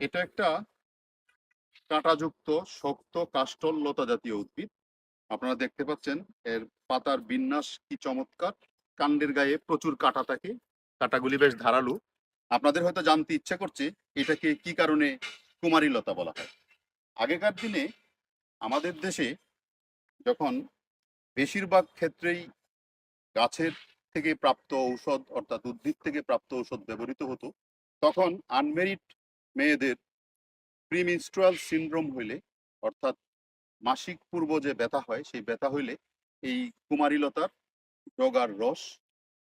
এটা একটা কাঁটাযুক্ত, শক্ত কাস্টল লতা জাতীয় উদ্ভিদ। আপনারা দেখতে পাচ্ছেন, এর পাতার বিন্যাস কি চমৎকার। কাণ্ডের গায়ে প্রচুর কাঁটা থাকে। কাঁটাগুলি বেশ ধারালো। আপনাদের হয়তো জানতে ইচ্ছা করছে, এটাকে কি কারণে কুমারী লতা বলা হয়? আগেকার দিনে আমাদের দেশে যখন বেশিরভাগ ক্ষেত্রেই গাছের থেকে প্রাপ্ত ঔষধ, অর্থাৎ উদ্ভিদ থেকে প্রাপ্ত ঔষধ ব্যবহৃত হতো, তখন আনমেরিড মেয়েদের প্রিমিনস্ট্রুয়াল সিনড্রোম হইলে, অর্থাৎ মাসিক পূর্ব যে ব্যথা হয়, সেই ব্যথা হইলে এই কুমারীলতার ডগার রস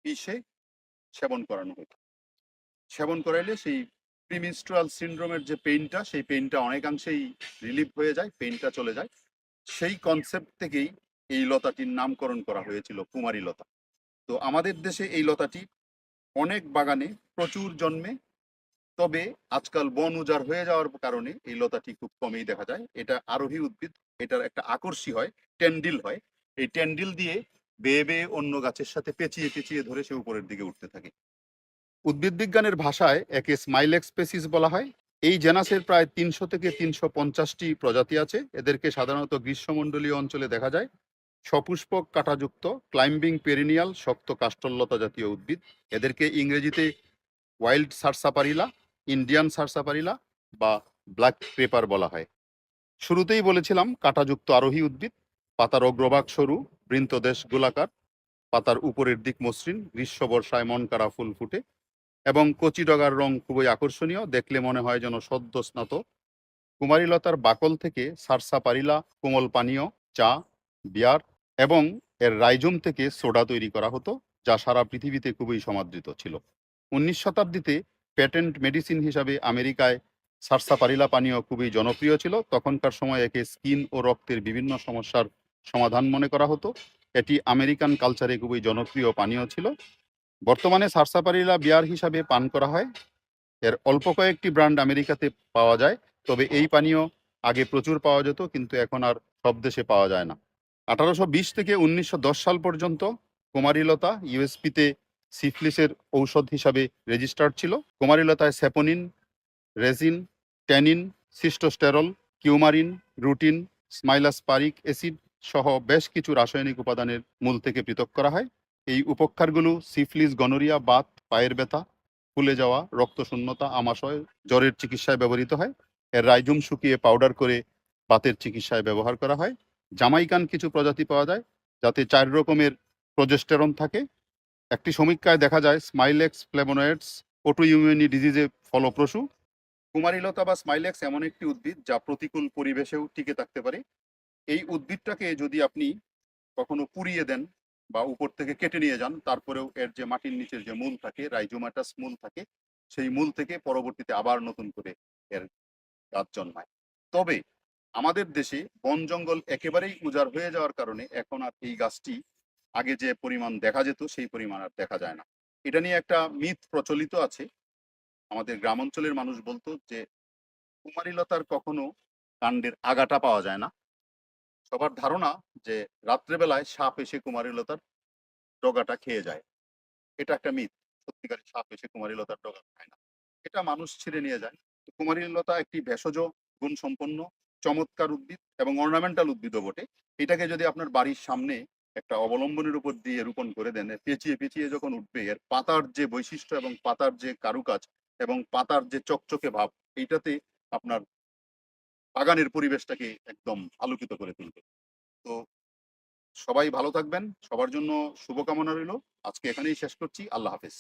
পিষে সেবন করানো হতো। সেবন করাইলে সেই প্রিমিনস্ট্রুয়াল সিন্ড্রোমের যে পেইনটা, সেই পেইনটা অনেকাংশেই রিলিফ হয়ে যায়, পেইনটা চলে যায়। সেই কনসেপ্ট থেকেই এই লতাটির নামকরণ করা হয়েছিল কুমারী লতা তো আমাদের দেশে এই লতাটি অনেক বাগানে প্রচুর জন্মে তবে আজকাল বন উজাড় হয়ে যাওয়ার কারণে এই লতাটি খুব কমই দেখা যায়। এটা আরোহী উদ্ভিদ, এটার একটা আকর্ষী হয় ট্যান্ডিল হয়। এই ট্যান্ডিল দিয়ে বেয়ে বেয়ে অন্য গাছের সাথে পেঁচিয়ে পেঁচিয়ে ধরে সে উপরের দিকে উঠতে থাকে। উদ্ভিদ বিজ্ঞানের ভাষায় একে স্মাইলেক্স স্পেসিস বলা হয়। এই জেনাসের প্রায় তিনশো থেকে তিনশো পঞ্চাশটি প্রজাতি আছে। এদেরকে সাধারণত গ্রীষ্মমণ্ডলীয় অঞ্চলে দেখা যায়। সপুষ্পক কাঁটাযুক্ত, ক্লাইম্বিং পেরিনিয়াল, শক্ত কাষ্টলতা জাতীয় উদ্ভিদ। এদেরকে ইংরেজিতে ওয়াইল্ড সারসাপারিলা ইন্ডিয়ান সারসাপারিলা বা ব্ল্যাক পেপার বলা হয় শুরুতেই বলেছিলাম কাঁটাযুক্ত আরোহী উদ্ভিদ পাতার অগ্রভাগ সরু বৃন্তদেশ গোলাকার পাতার উপরের দিক মসৃণ গ্রীষ্ম বর্ষায় মন কাড়া ফুল ফুটে এবং কচি ডগার রং খুবই আকর্ষণীয় দেখলে মনে হয় যেন সদ্য স্নাত কুমারীলতার বাকল থেকে সারসাপারিলা কোমল পানীয় চা বিয়ার এবং এর রাইজম থেকে সোডা তৈরি করা হতো যা সারা পৃথিবীতে খুবই সমাদৃত ছিল উনিশ শতাব্দীতে প্যাটেন্ট মেডিসিন হিসাবে আমেরিকায় সারসাপারিলা পানীয় খুবই জনপ্রিয় ছিল। তখনকার সময় একে স্কিন ও রক্তের বিভিন্ন সমস্যার সমাধান মনে করা হতো। এটি আমেরিকান কালচারে খুবই জনপ্রিয় পানীয় ছিল। বর্তমানে সারসাপারিলা বিয়ার হিসাবে পান করা হয়। এর অল্প কয়েকটি ব্র্যান্ড আমেরিকাতে পাওয়া যায়, তবে এই পানীয় আগে প্রচুর পাওয়া যেত, কিন্তু এখন আর সব দেশে পাওয়া যায় না। আঠারোশো বিশ থেকে উনিশশো দশ সাল পর্যন্ত কুমারীলতা ইউএসপিতে সিফলিসের ঔষধ হিসাবে রেজিস্টার্ড ছিল। কুমারীলতায় saponin resin, tannin, sitosterol, coumarin, rutin, স্মাইলাসপারিক acid সহ বেশ কিছু রাসায়নিক উপাদানের মূল থেকে পৃথক করা হয়। এই উপক্ষারগুলো সিফলিস, গনোরিয়া, বাত, পায়ের ব্যথা, ফুলে যাওয়া, রক্তশূন্যতা, আমাশয়, জ্বরের চিকিৎসায় ব্যবহৃত হয়। এর রাইজুম শুকিয়ে পাউডার করে বাতের চিকিৎসায় ব্যবহার করা হয়। জামাইকান কিছু প্রজাতি পাওয়া যায়, যাতে চার রকমের প্রজেস্টেরন থাকে। একটি সমীক্ষায় দেখা যায় স্মাইলেক্স ফ্লেভোনয়েডস অটোইমিউনি ডিজিজে ফলপ্রসূ। কুমারীলতা বা স্মাইলেক্স এমন একটি উদ্ভিদ যা প্রতিকূল পরিবেশেও টিকে থাকতে পারে। এই উদ্ভিদটাকে যদি আপনি কখনো পুড়িয়ে দেন বা উপর থেকে কেটে নিয়ে যান, তারপরেও এর যে মাটির নিচের যে মূল থাকে রাইজোমাটাস মূল থাকে, সেই মূল থেকে পরবর্তীতে আবার নতুন করে এর গাছ জন্মায়। তবে আমাদের দেশে বন জঙ্গল একেবারেই উজাড় হয়ে যাওয়ার কারণে এখন আর এই গাছটি আগে যে পরিমাণ দেখা যেত, সেই পরিমাণ আর দেখা যায় না। এটা নিয়ে একটা মিথ প্রচলিত আছে। আমাদের গ্রাম অঞ্চলের মানুষ বলতো যে, কুমারীলতার কখনো কাণ্ডের আগাটা পাওয়া যায় না। সবার ধারণা যে, রাত্রেবেলায় সাপ এসে কুমারীলতার ডগাটা খেয়ে যায়। এটা একটা মিথ। সত্যিকারের সাপ এসে কুমারীলতার ডগা খায় না। এটা মানুষ ছিঁড়ে নিয়ে যায়। কুমারীলতা একটি ভেষজ গুণ সম্পন্ন চমৎকার উদ্ভিদ এবং অর্নামেন্টাল উদ্ভিদও বটে। এটাকে যদি আপনার বাড়ির সামনে একটা অবলম্বনের উপর দিয়ে রোপণ করে দেন পেঁচিয়ে পেঁচিয়ে যখন উঠবে, এর পাতার যে বৈশিষ্ট্য এবং পাতার যে কারুকাজ এবং পাতার যে চকচকে ভাব, এইটাতে আপনার বাগানের পরিবেশটাকে একদম আলোকিত করে তুলবে। তো সবাই ভালো থাকবেন, সবার জন্য শুভকামনা রইল। আজকে এখানেই শেষ করছি। আল্লাহ হাফেজ।